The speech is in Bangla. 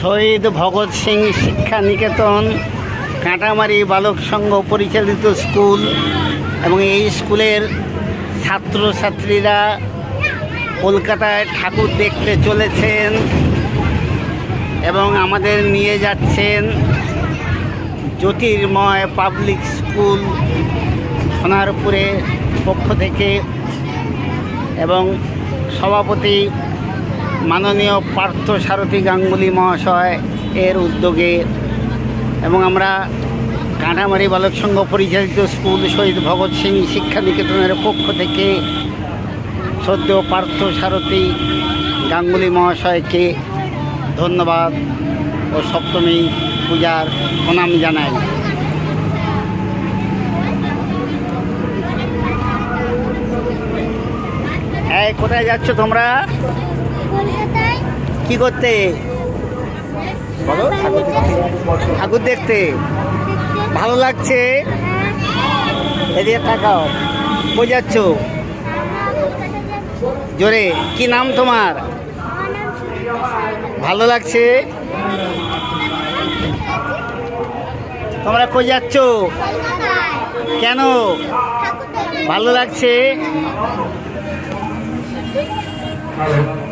শহীদ ভগৎ সিং শিক্ষা নিকেতন কাঁটামারি বালক সংঘ পরিচালিত স্কুল এবং এই স্কুলের ছাত্রছাত্রীরা কলকাতায় ঠাকুর দেখতে চলেছেন এবং আমাদের নিয়ে যাচ্ছেন জ্যোতির্ময় পাবলিক স্কুল সোনারপুরে পক্ষ থেকে এবং সভাপতি মাননীয় পার্থ সারথী গাঙ্গুলি মহাশয় এর উদ্যোগে এবং আমরা কাঁটামারি বালক সংঘ পরিচালিত স্কুল শহীদ ভগৎ সিং শিক্ষা নিকেতনের পক্ষ থেকে সদ্য পার্থ সারথী গাঙ্গুলি মহাশয়কে ধন্যবাদ ও সপ্তমী পূজার প্রণাম জানাই। কোথায় যাচ্ছ তোমরা? কি করতে? বলো ঠাকুর দেখতে। ভালো লাগছে? এদিকে তাকাও। কই যাচ্ছ? জোরে। কি নাম তোমার? ভালো লাগছে? তোমরা কই যাচ্ছ? কেন? ভালো লাগছে? Thank you.